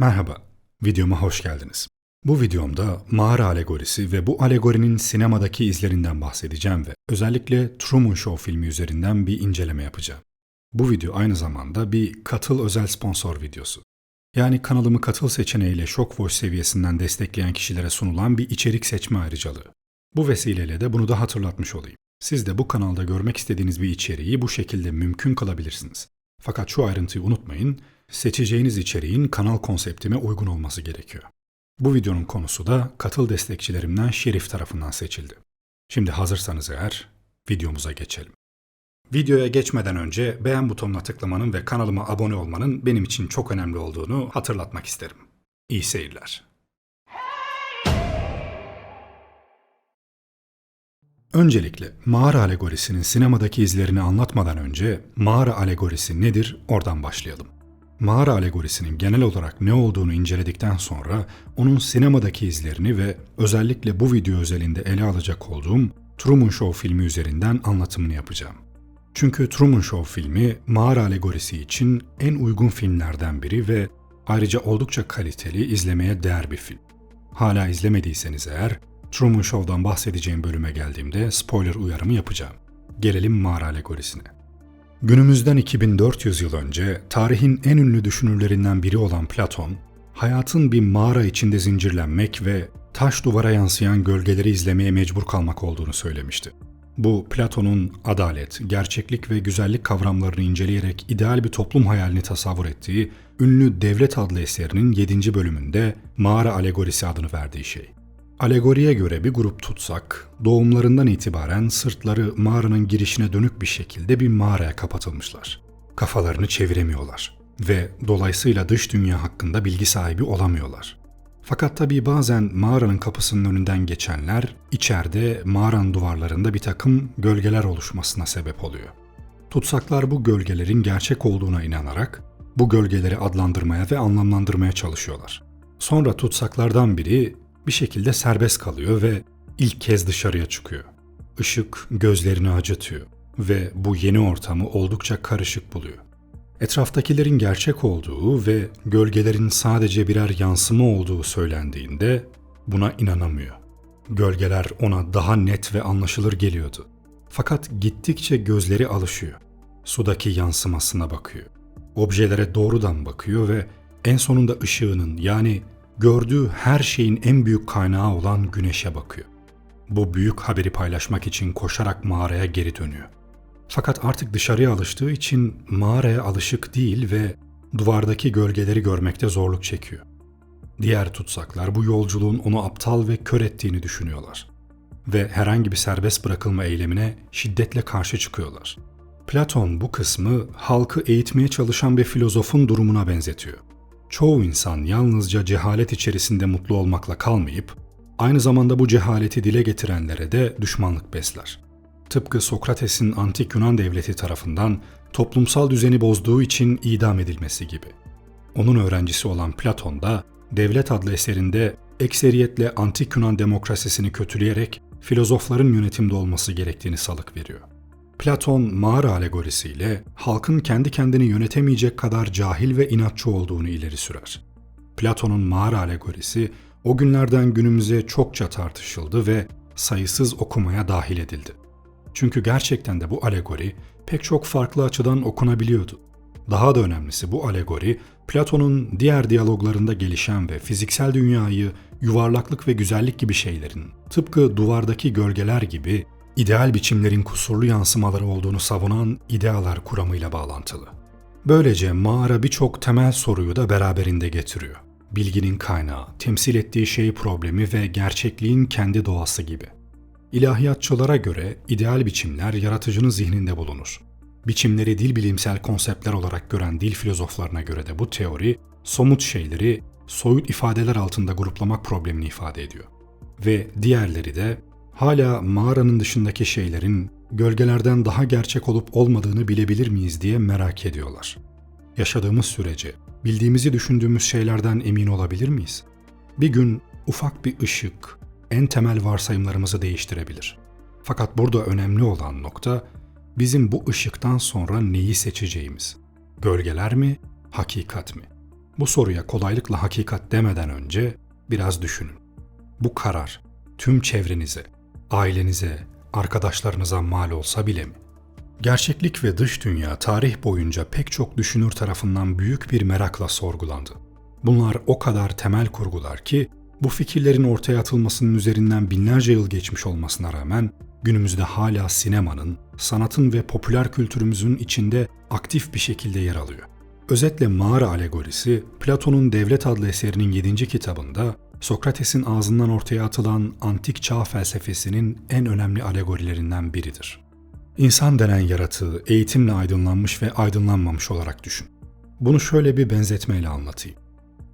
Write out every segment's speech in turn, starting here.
Merhaba, videoma hoş geldiniz. Bu videomda mağara alegorisi ve bu alegorinin sinemadaki izlerinden bahsedeceğim ve özellikle Truman Show filmi üzerinden bir inceleme yapacağım. Bu video aynı zamanda bir katıl özel sponsor videosu. Yani kanalımı katıl seçeneğiyle Shockwash seviyesinden destekleyen kişilere sunulan bir içerik seçme ayrıcalığı. Bu vesileyle de bunu da hatırlatmış olayım. Siz de bu kanalda görmek istediğiniz bir içeriği bu şekilde mümkün kılabilirsiniz. Fakat şu ayrıntıyı unutmayın, seçeceğiniz içeriğin kanal konseptime uygun olması gerekiyor. Bu videonun konusu da katıl destekçilerimden Şerif tarafından seçildi. Şimdi hazırsanız eğer videomuza geçelim. Videoya geçmeden önce beğen butonuna tıklamanın ve kanalıma abone olmanın benim için çok önemli olduğunu hatırlatmak isterim. İyi seyirler. Öncelikle mağara alegorisinin sinemadaki izlerini anlatmadan önce mağara alegorisi nedir oradan başlayalım. Mağara alegorisinin genel olarak ne olduğunu inceledikten sonra onun sinemadaki izlerini ve özellikle bu video özelinde ele alacak olduğum Truman Show filmi üzerinden anlatımını yapacağım. Çünkü Truman Show filmi mağara alegorisi için en uygun filmlerden biri ve ayrıca oldukça kaliteli, izlemeye değer bir film. Hala izlemediyseniz eğer Truman Show'dan bahsedeceğim bölüme geldiğimde spoiler uyarımı yapacağım. Gelelim mağara alegorisine. Günümüzden 2400 yıl önce tarihin en ünlü düşünürlerinden biri olan Platon, hayatın bir mağara içinde zincirlenmek ve taş duvara yansıyan gölgeleri izlemeye mecbur kalmak olduğunu söylemişti. Bu Platon'un adalet, gerçeklik ve güzellik kavramlarını inceleyerek ideal bir toplum hayalini tasavvur ettiği ünlü Devlet adlı eserinin 7. bölümünde mağara alegorisi adını verdiği şey. Alegoriye göre bir grup tutsak, doğumlarından itibaren sırtları mağaranın girişine dönük bir şekilde bir mağaraya kapatılmışlar. Kafalarını çeviremiyorlar ve dolayısıyla dış dünya hakkında bilgi sahibi olamıyorlar. Fakat tabii bazen mağaranın kapısının önünden geçenler içeride mağaranın duvarlarında bir takım gölgeler oluşmasına sebep oluyor. Tutsaklar bu gölgelerin gerçek olduğuna inanarak bu gölgeleri adlandırmaya ve anlamlandırmaya çalışıyorlar. Sonra tutsaklardan biri bir şekilde serbest kalıyor ve ilk kez dışarıya çıkıyor. Işık gözlerini acıtıyor ve bu yeni ortamı oldukça karışık buluyor. Etraftakilerin gerçek olduğu ve gölgelerin sadece birer yansıma olduğu söylendiğinde buna inanamıyor. Gölgeler ona daha net ve anlaşılır geliyordu. Fakat gittikçe gözleri alışıyor. Sudaki yansımasına bakıyor. Objelere doğrudan bakıyor ve en sonunda ışığının yani gördüğü her şeyin en büyük kaynağı olan güneşe bakıyor. Bu büyük haberi paylaşmak için koşarak mağaraya geri dönüyor. Fakat artık dışarıya alıştığı için mağaraya alışık değil ve duvardaki gölgeleri görmekte zorluk çekiyor. Diğer tutsaklar bu yolculuğun onu aptal ve kör ettiğini düşünüyorlar ve herhangi bir serbest bırakılma eylemine şiddetle karşı çıkıyorlar. Platon bu kısmı halkı eğitmeye çalışan bir filozofun durumuna benzetiyor. Çoğu insan yalnızca cehalet içerisinde mutlu olmakla kalmayıp, aynı zamanda bu cehaleti dile getirenlere de düşmanlık besler. Tıpkı Sokrates'in antik Yunan devleti tarafından toplumsal düzeni bozduğu için idam edilmesi gibi. Onun öğrencisi olan Platon da Devlet adlı eserinde ekseriyetle antik Yunan demokrasisini kötüleyerek filozofların yönetimde olması gerektiğini salık veriyor. Platon mağara alegorisiyle halkın kendi kendini yönetemeyecek kadar cahil ve inatçı olduğunu ileri sürer. Platon'un mağara alegorisi o günlerden günümüze çokça tartışıldı ve sayısız okumaya dahil edildi. Çünkü gerçekten de bu alegori pek çok farklı açıdan okunabiliyordu. Daha da önemlisi bu alegori Platon'un diğer diyaloglarında gelişen ve fiziksel dünyayı yuvarlaklık ve güzellik gibi şeylerin tıpkı duvardaki gölgeler gibi ideal biçimlerin kusurlu yansımaları olduğunu savunan idealar kuramıyla bağlantılı. Böylece mağara birçok temel soruyu da beraberinde getiriyor. Bilginin kaynağı, temsil ettiği şey problemi ve gerçekliğin kendi doğası gibi. İlahiyatçılara göre ideal biçimler yaratıcının zihninde bulunur. Biçimleri dil bilimsel konseptler olarak gören dil filozoflarına göre de bu teori, somut şeyleri soyut ifadeler altında gruplamak problemini ifade ediyor. Ve diğerleri de hala mağaranın dışındaki şeylerin gölgelerden daha gerçek olup olmadığını bilebilir miyiz diye merak ediyorlar. Yaşadığımız sürece bildiğimizi düşündüğümüz şeylerden emin olabilir miyiz? Bir gün ufak bir ışık en temel varsayımlarımızı değiştirebilir. Fakat burada önemli olan nokta bizim bu ışıktan sonra neyi seçeceğimiz. Gölgeler mi, hakikat mi? Bu soruya kolaylıkla hakikat demeden önce biraz düşünün. Bu karar tüm çevrenize, ailenize, arkadaşlarınıza mal olsa bile mi? Gerçeklik ve dış dünya tarih boyunca pek çok düşünür tarafından büyük bir merakla sorgulandı. Bunlar o kadar temel kurgular ki bu fikirlerin ortaya atılmasının üzerinden binlerce yıl geçmiş olmasına rağmen günümüzde hala sinemanın, sanatın ve popüler kültürümüzün içinde aktif bir şekilde yer alıyor. Özetle mağara alegorisi, Platon'un Devlet adlı eserinin 7. kitabında Sokrates'in ağzından ortaya atılan antik çağ felsefesinin en önemli alegorilerinden biridir. İnsan denen yaratığı eğitimle aydınlanmış ve aydınlanmamış olarak düşün. Bunu şöyle bir benzetmeyle anlatayım.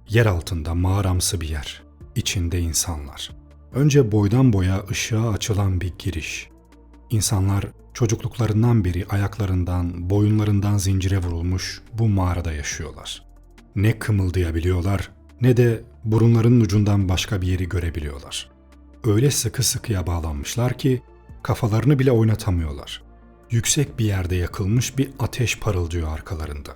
Yer altında mağaramsı bir yer, içinde insanlar. Önce boydan boya ışığa açılan bir giriş. İnsanlar çocukluklarından beri ayaklarından, boyunlarından zincire vurulmuş bu mağarada yaşıyorlar. Ne kımıldayabiliyorlar ne de burunlarının ucundan başka bir yeri görebiliyorlar. Öyle sıkı sıkıya bağlanmışlar ki kafalarını bile oynatamıyorlar. Yüksek bir yerde yakılmış bir ateş parıldıyor arkalarında.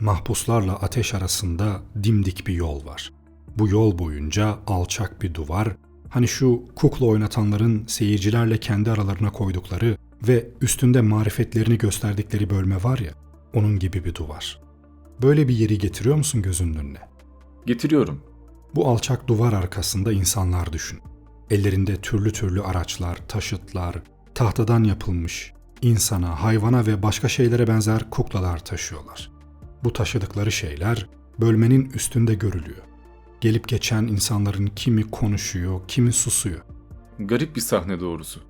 Mahpuslarla ateş arasında dimdik bir yol var. Bu yol boyunca alçak bir duvar, hani şu kukla oynatanların seyircilerle kendi aralarına koydukları ve üstünde marifetlerini gösterdikleri bölme var ya, onun gibi bir duvar. Böyle bir yeri getiriyor musun gözünün önüne? Getiriyorum. Bu alçak duvar arkasında insanlar düşün. Ellerinde türlü türlü araçlar, taşıtlar, tahtadan yapılmış, insana, hayvana ve başka şeylere benzer kuklalar taşıyorlar. Bu taşıdıkları şeyler bölmenin üstünde görülüyor. Gelip geçen insanların kimi konuşuyor, kimi susuyor. Garip bir sahne doğrusu.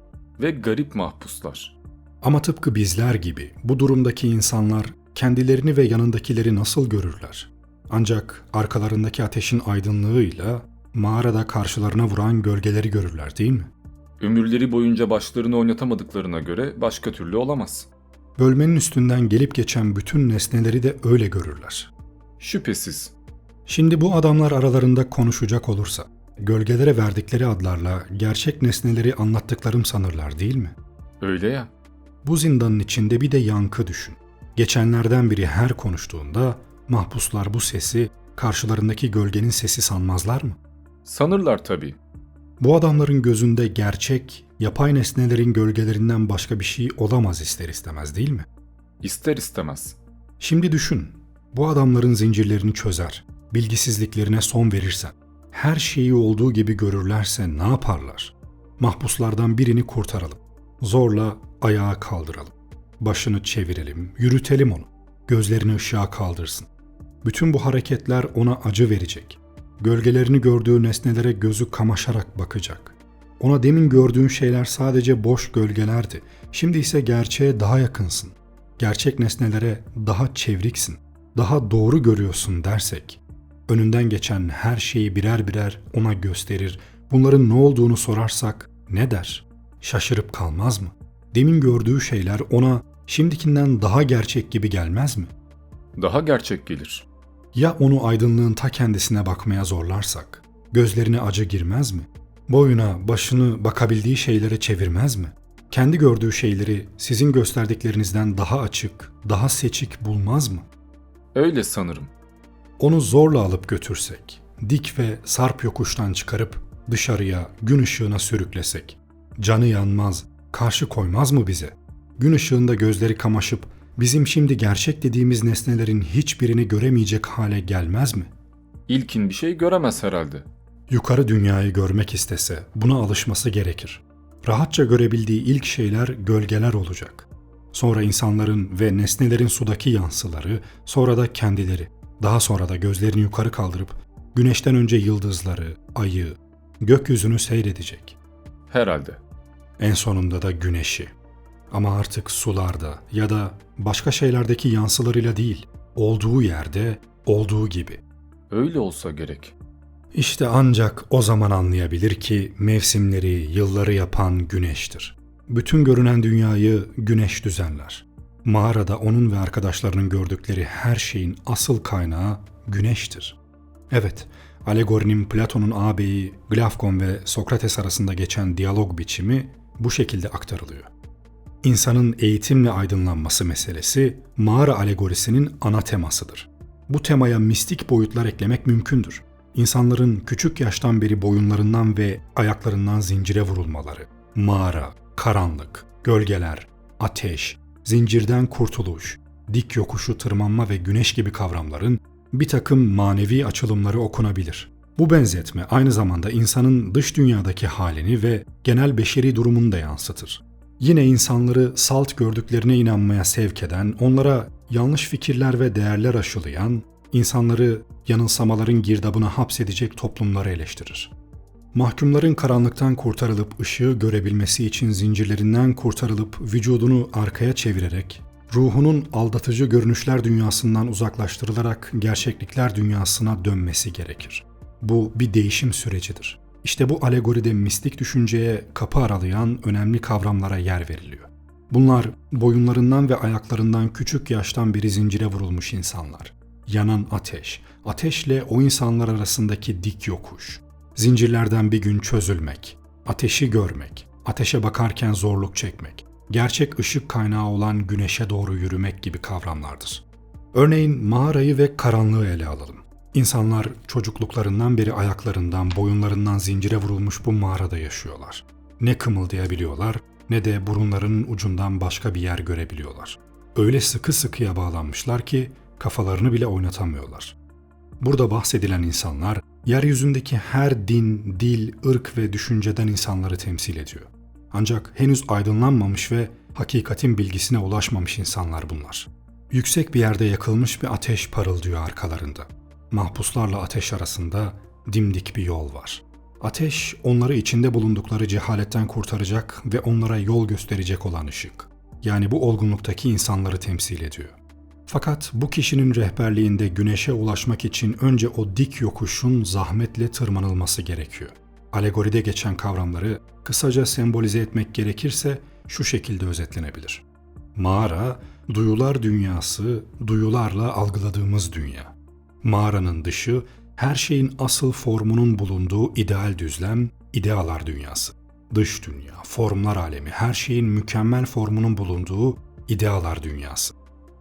Ve garip mahpuslar. Ama tıpkı bizler gibi bu durumdaki insanlar kendilerini ve yanındakileri nasıl görürler? Ancak arkalarındaki ateşin aydınlığıyla mağarada karşılarına vuran gölgeleri görürler değil mi? Ömürleri boyunca başlarını oynatamadıklarına göre başka türlü olamaz. Bölmenin üstünden gelip geçen bütün nesneleri de öyle görürler. Şüphesiz. Şimdi bu adamlar aralarında konuşacak olursa, gölgelere verdikleri adlarla gerçek nesneleri anlattıklarım sanırlar değil mi? Öyle ya. Bu zindanın içinde bir de yankı düşün. Geçenlerden biri her konuştuğunda mahpuslar bu sesi karşılarındaki gölgenin sesi sanmazlar mı? Sanırlar tabii. Bu adamların gözünde gerçek, yapay nesnelerin gölgelerinden başka bir şey olamaz ister istemez değil mi? İster istemez. Şimdi düşün, bu adamların zincirlerini çözer, bilgisizliklerine son verirsen, her şeyi olduğu gibi görürlerse ne yaparlar? Mahpuslardan birini kurtaralım. Zorla ayağa kaldıralım. Başını çevirelim, yürütelim onu. Gözlerini ışığa kaldırsın. Bütün bu hareketler ona acı verecek. Gölgelerini gördüğü nesnelere gözü kamaşarak bakacak. Ona demin gördüğün şeyler sadece boş gölgelerdi. Şimdi ise gerçeğe daha yakınsın. Gerçek nesnelere daha çevriksin. Daha doğru görüyorsun dersek. Önünden geçen her şeyi birer birer ona gösterir. Bunların ne olduğunu sorarsak ne der? Şaşırıp kalmaz mı? Demin gördüğü şeyler ona şimdikinden daha gerçek gibi gelmez mi? Daha gerçek gelir. Ya onu aydınlığın ta kendisine bakmaya zorlarsak? Gözlerine acı girmez mi? Boyuna, başını bakabildiği şeylere çevirmez mi? Kendi gördüğü şeyleri sizin gösterdiklerinizden daha açık, daha seçik bulmaz mı? Öyle sanırım. Onu zorla alıp götürsek, dik ve sarp yokuştan çıkarıp dışarıya, gün ışığına sürüklesek, canı yanmaz, karşı koymaz mı bize? Gün ışığında gözleri kamaşıp bizim şimdi gerçek dediğimiz nesnelerin hiçbirini göremeyecek hale gelmez mi? İlkin bir şey göremez herhalde. Yukarı dünyayı görmek istese buna alışması gerekir. Rahatça görebildiği ilk şeyler gölgeler olacak. Sonra insanların ve nesnelerin sudaki yansıları, sonra da kendileri. Daha sonra da gözlerini yukarı kaldırıp güneşten önce yıldızları, ayı, gökyüzünü seyredecek. Herhalde. En sonunda da güneşi. Ama artık sularda ya da başka şeylerdeki yansılarıyla değil, olduğu yerde, olduğu gibi. Öyle olsa gerek. İşte ancak o zaman anlayabilir ki mevsimleri, yılları yapan güneştir. Bütün görünen dünyayı güneş düzenler. Mağarada onun ve arkadaşlarının gördükleri her şeyin asıl kaynağı güneştir. Evet, alegorinin Platon'un ağabeyi Glafkon ve Sokrates arasında geçen diyalog biçimi bu şekilde aktarılıyor. İnsanın eğitimle aydınlanması meselesi mağara alegorisinin ana temasıdır. bu temaya mistik boyutlar eklemek mümkündür. İnsanların küçük yaştan beri boyunlarından ve ayaklarından zincire vurulmaları, mağara, karanlık, gölgeler, ateş, zincirden kurtuluş, dik yokuşu tırmanma ve güneş gibi kavramların bir takım manevi açılımları okunabilir. Bu benzetme aynı zamanda insanın dış dünyadaki halini ve genel beşeri durumunu da yansıtır. Yine insanları salt gördüklerine inanmaya sevk eden, onlara yanlış fikirler ve değerler aşılayan, insanları yanılsamaların girdabına hapsedecek toplumları eleştirir. Mahkumların karanlıktan kurtarılıp ışığı görebilmesi için zincirlerinden kurtarılıp vücudunu arkaya çevirerek, ruhunun aldatıcı görünüşler dünyasından uzaklaştırılarak gerçeklikler dünyasına dönmesi gerekir. Bu bir değişim sürecidir. İşte bu alegoride mistik düşünceye kapı aralayan önemli kavramlara yer veriliyor. Bunlar boyunlarından ve ayaklarından küçük yaştan beri zincire vurulmuş insanlar. Yanan ateş, ateşle o insanlar arasındaki dik yokuş, zincirlerden bir gün çözülmek, ateşi görmek, ateşe bakarken zorluk çekmek, gerçek ışık kaynağı olan güneşe doğru yürümek gibi kavramlardır. Örneğin mağarayı ve karanlığı ele alalım. İnsanlar çocukluklarından beri ayaklarından, boyunlarından zincire vurulmuş bu mağarada yaşıyorlar. Ne kımıldayabiliyorlar ne de burunlarının ucundan başka bir yer görebiliyorlar. Öyle sıkı sıkıya bağlanmışlar ki kafalarını bile oynatamıyorlar. Burada bahsedilen insanlar yeryüzündeki her din, dil, ırk ve düşünceden insanları temsil ediyor. Ancak henüz aydınlanmamış ve hakikatin bilgisine ulaşmamış insanlar bunlar. Yüksek bir yerde yakılmış bir ateş parıldıyor arkalarında. Mahpuslarla ateş arasında dimdik bir yol var. Ateş onları içinde bulundukları cehaletten kurtaracak ve onlara yol gösterecek olan ışık. Yani bu olgunluktaki insanları temsil ediyor. Fakat bu kişinin rehberliğinde güneşe ulaşmak için önce o dik yokuşun zahmetle tırmanılması gerekiyor. Alegoride geçen kavramları kısaca sembolize etmek gerekirse şu şekilde özetlenebilir. Mağara, duyular dünyası, duyularla algıladığımız dünya. Mağaranın dışı, her şeyin asıl formunun bulunduğu ideal düzlem, idealar dünyası. Dış dünya, formlar alemi, her şeyin mükemmel formunun bulunduğu idealar dünyası.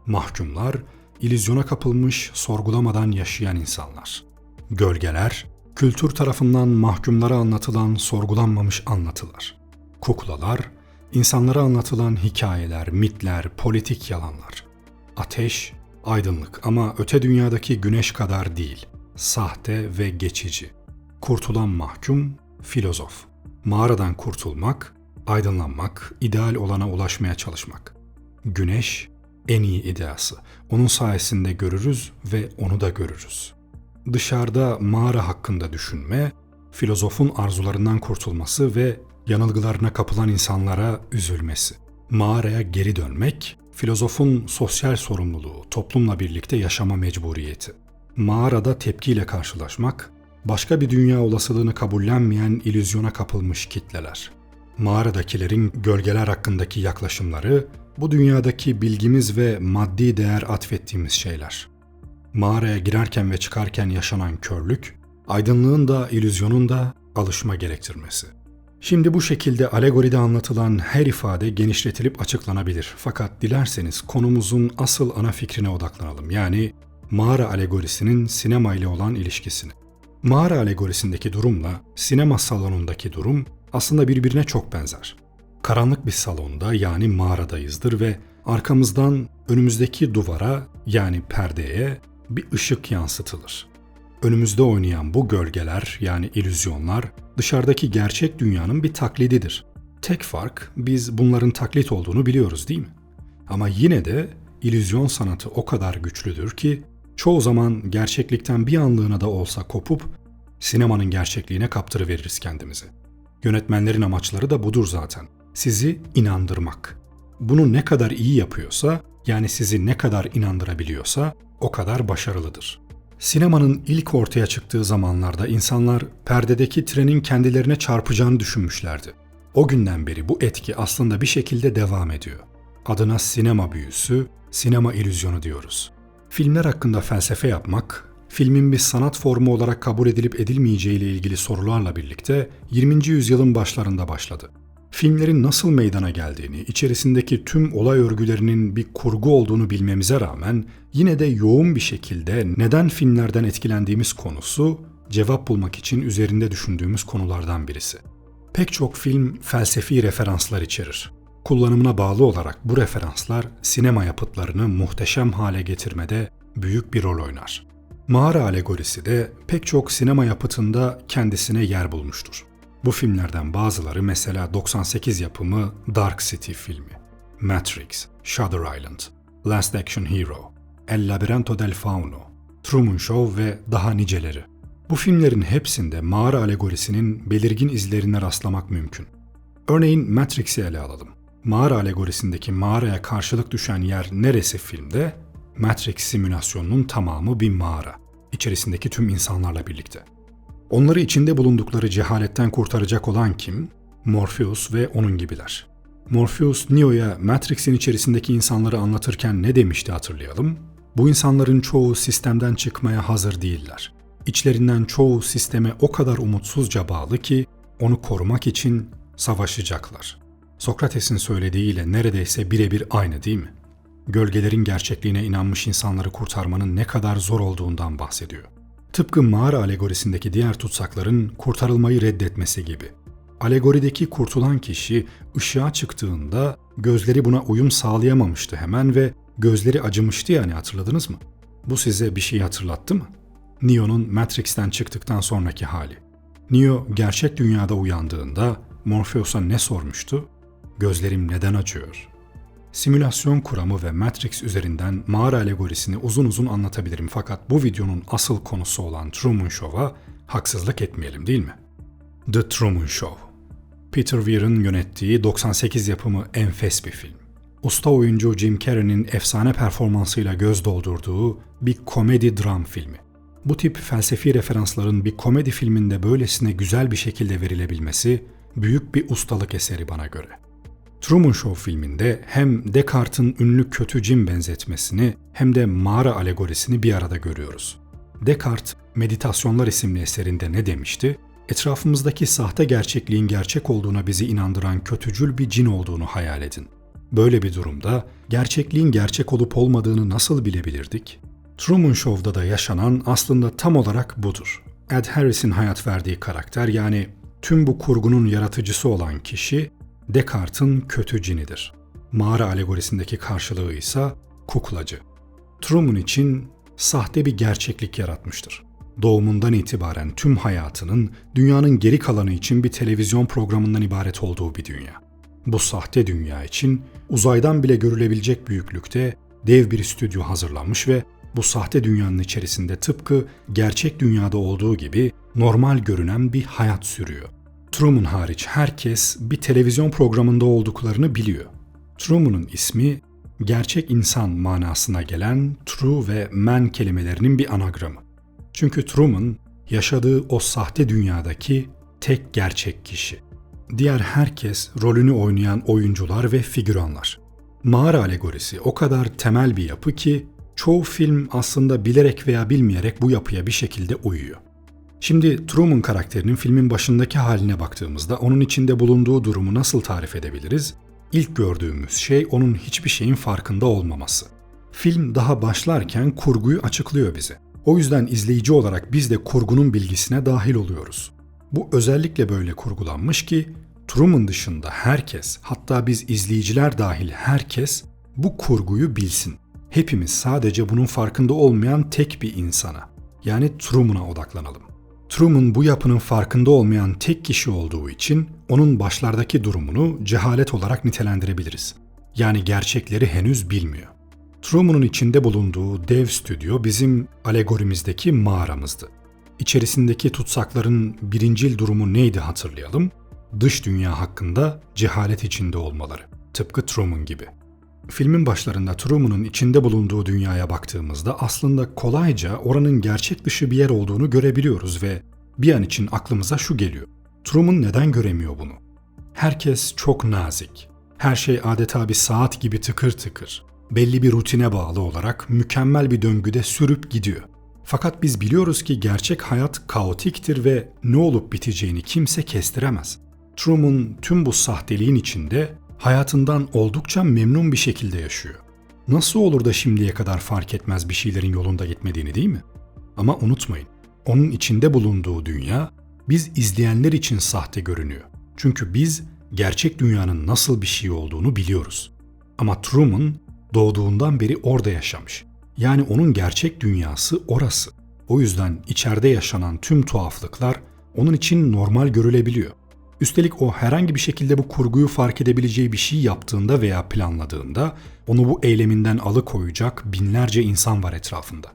Mahkumlar, illüzyona kapılmış, sorgulamadan yaşayan insanlar. Gölgeler, kültür tarafından mahkumlara anlatılan sorgulanmamış anlatılar. Kuklalar, insanlara anlatılan hikayeler, mitler, politik yalanlar. Ateş, aydınlık ama öte dünyadaki güneş kadar değil, sahte ve geçici. Kurtulan mahkum, filozof. Mağaradan kurtulmak, aydınlanmak, ideal olana ulaşmaya çalışmak. Güneş, en iyi ideası. Onun sayesinde görürüz ve onu da görürüz. Dışarıda mağara hakkında düşünme, filozofun arzularından kurtulması ve yanılgılarına kapılan insanlara üzülmesi. Mağaraya geri dönmek, filozofun sosyal sorumluluğu, toplumla birlikte yaşama mecburiyeti. Mağarada tepkiyle karşılaşmak, başka bir dünya olasılığını kabullenmeyen ilüzyona kapılmış kitleler. Mağaradakilerin gölgeler hakkındaki yaklaşımları, bu dünyadaki bilgimiz ve maddi değer atfettiğimiz şeyler. Mağaraya girerken ve çıkarken yaşanan körlük, aydınlığın da ilüzyonun da alışma gerektirmesi. Şimdi bu şekilde alegoride anlatılan her ifade genişletilip açıklanabilir. Fakat dilerseniz konumuzun asıl ana fikrine odaklanalım. Yani mağara alegorisinin sinema ile olan ilişkisini. Mağara alegorisindeki durumla sinema salonundaki durum aslında birbirine çok benzer. Karanlık bir salonda yani mağaradayızdır ve arkamızdan önümüzdeki duvara yani perdeye bir ışık yansıtılır. Önümüzde oynayan bu gölgeler yani illüzyonlar dışarıdaki gerçek dünyanın bir taklididir. Tek fark biz bunların taklit olduğunu biliyoruz değil mi? Ama yine de illüzyon sanatı o kadar güçlüdür ki çoğu zaman gerçeklikten bir anlığına da olsa kopup sinemanın gerçekliğine kaptırıveririz kendimizi. Yönetmenlerin amaçları da budur zaten. Sizi inandırmak. Bunu ne kadar iyi yapıyorsa, yani sizi ne kadar inandırabiliyorsa o kadar başarılıdır. Sinemanın ilk ortaya çıktığı zamanlarda insanlar perdedeki trenin kendilerine çarpacağını düşünmüşlerdi. O günden beri bu etki aslında bir şekilde devam ediyor. Adına sinema büyüsü, sinema illüzyonu diyoruz. Filmler hakkında felsefe yapmak, filmin bir sanat formu olarak kabul edilip edilmeyeceği ile ilgili sorularla birlikte 20. yüzyılın başlarında başladı. Filmlerin nasıl meydana geldiğini, içerisindeki tüm olay örgülerinin bir kurgu olduğunu bilmemize rağmen yine de yoğun bir şekilde neden filmlerden etkilendiğimiz konusu cevap bulmak için üzerinde düşündüğümüz konulardan birisi. Pek çok film felsefi referanslar içerir. Kullanımına bağlı olarak bu referanslar sinema yapıtlarını muhteşem hale getirmede büyük bir rol oynar. Mağara alegorisi de pek çok sinema yapıtında kendisine yer bulmuştur. Bu filmlerden bazıları mesela 98 yapımı Dark City filmi, Matrix, Shutter Island, Last Action Hero, El Labirinto del Fauno, Truman Show ve daha niceleri. Bu filmlerin hepsinde mağara alegorisinin belirgin izlerine rastlamak mümkün. Örneğin Matrix'i ele alalım. Mağara alegorisindeki mağaraya karşılık düşen yer neresi filmde? Matrix simülasyonunun tamamı bir mağara. İçerisindeki tüm insanlarla birlikte. Onları içinde bulundukları cehaletten kurtaracak olan kim? Morpheus ve onun gibiler. Morpheus Neo'ya Matrix'in içerisindeki insanları anlatırken ne demişti hatırlayalım? Bu insanların çoğu sistemden çıkmaya hazır değiller. İçlerinden çoğu sisteme o kadar umutsuzca bağlı ki onu korumak için savaşacaklar. Sokrates'in söylediğiyle neredeyse birebir aynı değil mi? Gölgelerin gerçekliğine inanmış insanları kurtarmanın ne kadar zor olduğundan bahsediyor. Tıpkı mağara alegorisindeki diğer tutsakların kurtarılmayı reddetmesi gibi. Alegorideki kurtulan kişi ışığa çıktığında gözleri buna uyum sağlayamamıştı hemen ve gözleri acımıştı yani hatırladınız mı? Bu size bir şey hatırlattı mı? Neo'nun Matrix'ten çıktıktan sonraki hali. Neo gerçek dünyada uyandığında Morpheus'a ne sormuştu? Gözlerim neden acıyor? Simülasyon kuramı ve Matrix üzerinden mağara alegorisini uzun uzun anlatabilirim fakat bu videonun asıl konusu olan Truman Show'a haksızlık etmeyelim değil mi? The Truman Show Peter Weir'ın yönettiği 98 yapımı enfes bir film. Usta oyuncu Jim Carrey'nin efsane performansıyla göz doldurduğu bir komedi dram filmi. Bu tip felsefi referansların bir komedi filminde böylesine güzel bir şekilde verilebilmesi büyük bir ustalık eseri bana göre. Truman Show filminde hem Descartes'in ünlü kötü cin benzetmesini hem de mağara alegorisini bir arada görüyoruz. Descartes, Meditasyonlar isimli eserinde ne demişti? Etrafımızdaki sahte gerçekliğin gerçek olduğuna bizi inandıran kötücül bir cin olduğunu hayal edin. Böyle bir durumda gerçekliğin gerçek olup olmadığını nasıl bilebilirdik? Truman Show'da da yaşanan aslında tam olarak budur. Ed Harris'in hayat verdiği karakter yani tüm bu kurgunun yaratıcısı olan kişi Descartes'in kötü cinidir. Mağara alegorisindeki karşılığı ise kuklacı. Truman için sahte bir gerçeklik yaratmıştır. Doğumundan itibaren tüm hayatının dünyanın geri kalanı için bir televizyon programından ibaret olduğu bir dünya. Bu sahte dünya için uzaydan bile görülebilecek büyüklükte dev bir stüdyo hazırlanmış ve bu sahte dünyanın içerisinde tıpkı gerçek dünyada olduğu gibi normal görünen bir hayat sürüyor. Truman hariç herkes bir televizyon programında olduklarını biliyor. Truman'ın ismi gerçek insan manasına gelen true ve man kelimelerinin bir anagramı. Çünkü Truman yaşadığı o sahte dünyadaki tek gerçek kişi. Diğer herkes rolünü oynayan oyuncular ve figüranlar. Mağara alegorisi o kadar temel bir yapı ki çoğu film aslında bilerek veya bilmeyerek bu yapıya bir şekilde uyuyor. Şimdi Truman karakterinin filmin başındaki haline baktığımızda onun içinde bulunduğu durumu nasıl tarif edebiliriz? İlk gördüğümüz şey onun hiçbir şeyin farkında olmaması. Film daha başlarken kurguyu açıklıyor bize. O yüzden izleyici olarak biz de kurgunun bilgisine dahil oluyoruz. Bu özellikle böyle kurgulanmış ki Truman dışında herkes, hatta biz izleyiciler dahil herkes bu kurguyu bilsin. Hepimiz sadece bunun farkında olmayan tek bir insana, yani Truman'a odaklanalım. Truman bu yapının farkında olmayan tek kişi olduğu için onun başlardaki durumunu cehalet olarak nitelendirebiliriz. Yani gerçekleri henüz bilmiyor. Truman'ın içinde bulunduğu dev stüdyo bizim alegorimizdeki mağaramızdı. İçerisindeki tutsakların birincil durumu neydi hatırlayalım? Dış dünya hakkında cehalet içinde olmaları. Tıpkı Truman gibi. Filmin başlarında Truman'ın içinde bulunduğu dünyaya baktığımızda aslında kolayca oranın gerçek dışı bir yer olduğunu görebiliyoruz ve bir an için aklımıza şu geliyor. Truman neden göremiyor bunu? Herkes çok nazik. Her şey adeta bir saat gibi tıkır tıkır. Belli bir rutine bağlı olarak mükemmel bir döngüde sürüp gidiyor. Fakat biz biliyoruz ki gerçek hayat kaotiktir ve ne olup biteceğini kimse kestiremez. Truman tüm bu sahteliğin içinde hayatından oldukça memnun bir şekilde yaşıyor. Nasıl olur da şimdiye kadar fark etmez bir şeylerin yolunda gitmediğini değil mi? Ama unutmayın, onun içinde bulunduğu dünya biz izleyenler için sahte görünüyor. Çünkü biz gerçek dünyanın nasıl bir şey olduğunu biliyoruz. Ama Truman doğduğundan beri orada yaşamış. Yani onun gerçek dünyası orası. O yüzden içeride yaşanan tüm tuhaflıklar onun için normal görülebiliyor. Üstelik o herhangi bir şekilde bu kurguyu fark edebileceği bir şey yaptığında veya planladığında onu bu eyleminden alıkoyacak binlerce insan var etrafında.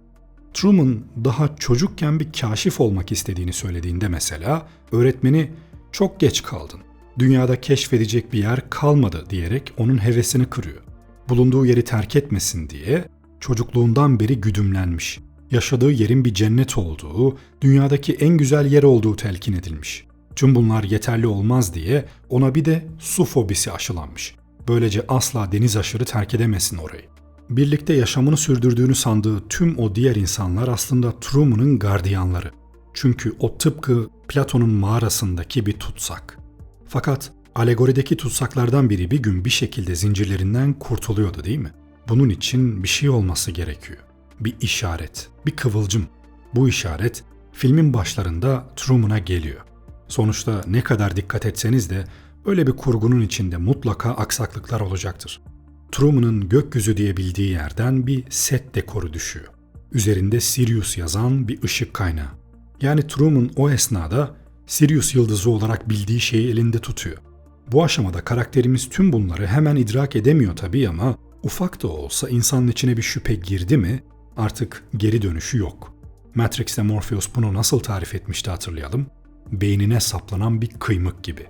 Truman daha çocukken bir kaşif olmak istediğini söylediğinde mesela öğretmeni çok geç kaldın. Dünyada keşfedecek bir yer kalmadı diyerek onun hevesini kırıyor. Bulunduğu yeri terk etmesin diye çocukluğundan beri güdümlenmiş. Yaşadığı yerin bir cennet olduğu, dünyadaki en güzel yer olduğu telkin edilmiş. Tüm bunlar yeterli olmaz diye ona bir de su fobisi aşılanmış. Böylece asla deniz aşırı terk edemesin orayı. Birlikte yaşamını sürdürdüğünü sandığı tüm o diğer insanlar aslında Truman'ın gardiyanları. Çünkü o tıpkı Platon'un mağarasındaki bir tutsak. Fakat alegorideki tutsaklardan biri bir gün bir şekilde zincirlerinden kurtuluyordu değil mi? Bunun için bir şey olması gerekiyor. Bir işaret, bir kıvılcım. Bu işaret filmin başlarında Truman'a geliyor. Sonuçta ne kadar dikkat etseniz de öyle bir kurgunun içinde mutlaka aksaklıklar olacaktır. Truman'ın gökyüzü diye bildiği yerden bir set dekoru düşüyor. Üzerinde Sirius yazan bir ışık kaynağı. Yani Truman o esnada Sirius yıldızı olarak bildiği şeyi elinde tutuyor. Bu aşamada karakterimiz tüm bunları hemen idrak edemiyor tabii ama ufak da olsa insanın içine bir şüphe girdi mi artık geri dönüşü yok. Matrix'te Morpheus bunu nasıl tarif etmişti hatırlayalım. Beynine saplanan bir kıymık gibi.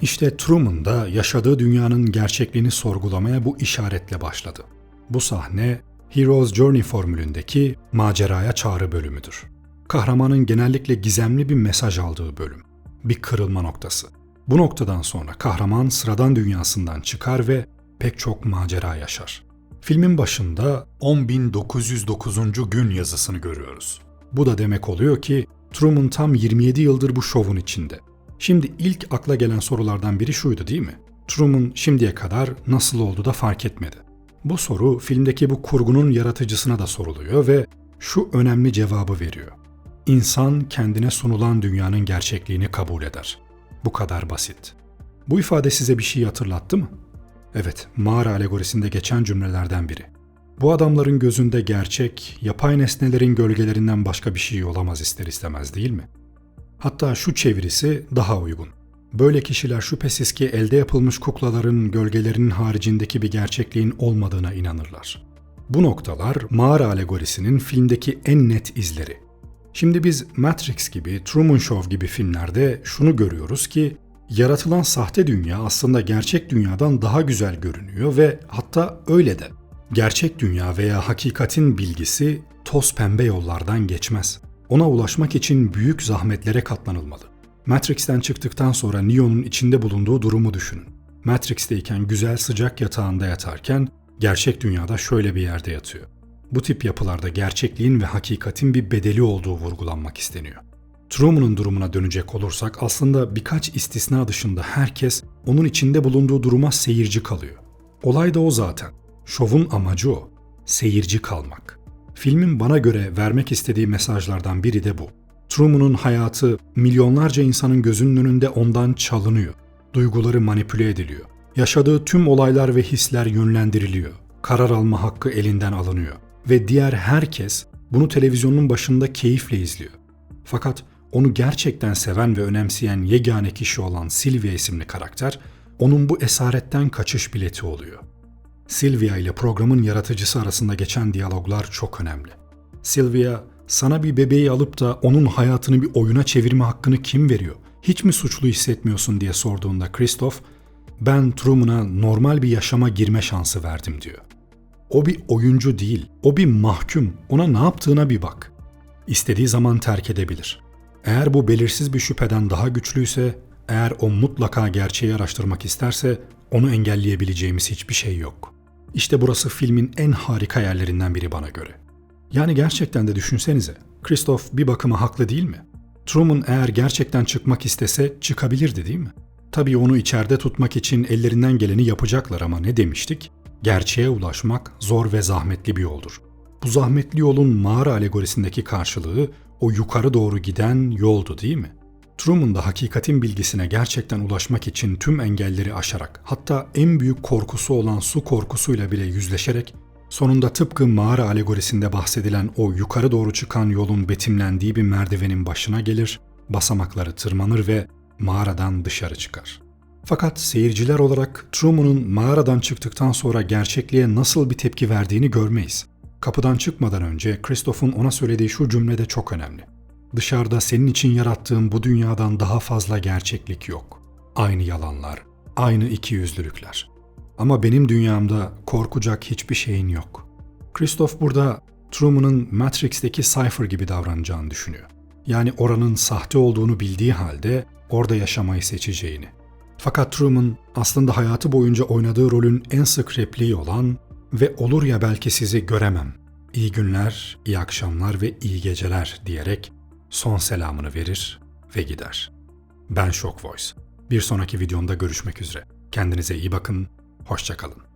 İşte Truman da yaşadığı dünyanın gerçekliğini sorgulamaya bu işaretle başladı. Bu sahne Hero's Journey formülündeki maceraya çağrı bölümüdür. Kahramanın genellikle gizemli bir mesaj aldığı bölüm. Bir kırılma noktası. Bu noktadan sonra kahraman sıradan dünyasından çıkar ve pek çok macera yaşar. Filmin başında 10.909. gün yazısını görüyoruz. Bu da demek oluyor ki Truman tam 27 yıldır bu şovun içinde. Şimdi ilk akla gelen sorulardan biri şuydu değil mi? Truman şimdiye kadar nasıl oldu da fark etmedi. Bu soru filmdeki bu kurgunun yaratıcısına da soruluyor ve şu önemli cevabı veriyor. İnsan kendine sunulan dünyanın gerçekliğini kabul eder. Bu kadar basit. Bu ifade size bir şey hatırlattı mı? Evet, mağara alegorisinde geçen cümlelerden biri. Bu adamların gözünde gerçek, yapay nesnelerin gölgelerinden başka bir şey olamaz ister istemez değil mi? Hatta şu çevirisi daha uygun. Böyle kişiler şüphesiz ki elde yapılmış kuklaların gölgelerinin haricindeki bir gerçekliğin olmadığına inanırlar. Bu noktalar mağara alegorisinin filmdeki en net izleri. Şimdi biz Matrix gibi, Truman Show gibi filmlerde şunu görüyoruz ki yaratılan sahte dünya aslında gerçek dünyadan daha güzel görünüyor ve hatta öyle de. Gerçek dünya veya hakikatin bilgisi toz pembe yollardan geçmez. Ona ulaşmak için büyük zahmetlere katlanılmalı. Matrix'ten çıktıktan sonra Neo'nun içinde bulunduğu durumu düşünün. Matrix'teyken güzel sıcak yatağında yatarken gerçek dünyada şöyle bir yerde yatıyor. Bu tip yapılarda gerçekliğin ve hakikatin bir bedeli olduğu vurgulanmak isteniyor. Truman'ın durumuna dönecek olursak aslında birkaç istisna dışında herkes onun içinde bulunduğu duruma seyirci kalıyor. Olay da o zaten. Şovun amacı o. Seyirci kalmak. Filmin bana göre vermek istediği mesajlardan biri de bu. Truman'ın hayatı milyonlarca insanın gözünün önünde ondan çalınıyor. Duyguları manipüle ediliyor. Yaşadığı tüm olaylar ve hisler yönlendiriliyor. Karar alma hakkı elinden alınıyor. Ve diğer herkes bunu televizyonun başında keyifle izliyor. Fakat onu gerçekten seven ve önemseyen yegane kişi olan Sylvia isimli karakter, onun bu esaretten kaçış bileti oluyor. Sylvia ile programın yaratıcısı arasında geçen diyaloglar çok önemli. Sylvia, sana bir bebeği alıp da onun hayatını bir oyuna çevirme hakkını kim veriyor? Hiç mi suçlu hissetmiyorsun diye sorduğunda Christoph, ben Truman'a normal bir yaşama girme şansı verdim diyor. O bir oyuncu değil, o bir mahkum. Ona ne yaptığına bir bak. İstediği zaman terk edebilir. Eğer bu belirsiz bir şüpheden daha güçlüyse, eğer o mutlaka gerçeği araştırmak isterse onu engelleyebileceğimiz hiçbir şey yok. İşte burası filmin en harika yerlerinden biri bana göre. Yani gerçekten de düşünsenize, Christoph bir bakıma haklı değil mi? Truman eğer gerçekten çıkmak istese çıkabilirdi değil mi? Tabii onu içeride tutmak için ellerinden geleni yapacaklar ama ne demiştik? Gerçeğe ulaşmak zor ve zahmetli bir yoldur. Bu zahmetli yolun mağara alegorisindeki karşılığı o yukarı doğru giden yoldu değil mi? Truman da hakikatin bilgisine gerçekten ulaşmak için tüm engelleri aşarak, hatta en büyük korkusu olan su korkusuyla bile yüzleşerek, sonunda tıpkı mağara alegorisinde bahsedilen o yukarı doğru çıkan yolun betimlendiği bir merdivenin başına gelir, basamakları tırmanır ve mağaradan dışarı çıkar. Fakat seyirciler olarak Truman'ın mağaradan çıktıktan sonra gerçekliğe nasıl bir tepki verdiğini görmeyiz. Kapıdan çıkmadan önce Christoph'un ona söylediği şu cümle de çok önemli. Dışarıda senin için yarattığım bu dünyadan daha fazla gerçeklik yok. Aynı yalanlar, aynı ikiyüzlülükler. Ama benim dünyamda korkacak hiçbir şeyin yok. Christoph burada Truman'ın Matrix'teki Cypher gibi davranacağını düşünüyor. Yani oranın sahte olduğunu bildiği halde orada yaşamayı seçeceğini. Fakat Truman aslında hayatı boyunca oynadığı rolün en sık repliği olan ve olur ya belki sizi göremem. İyi günler, iyi akşamlar ve iyi geceler diyerek son selamını verir ve gider. Ben Shock Voice. Bir sonraki videomda görüşmek üzere. Kendinize iyi bakın, hoşçakalın.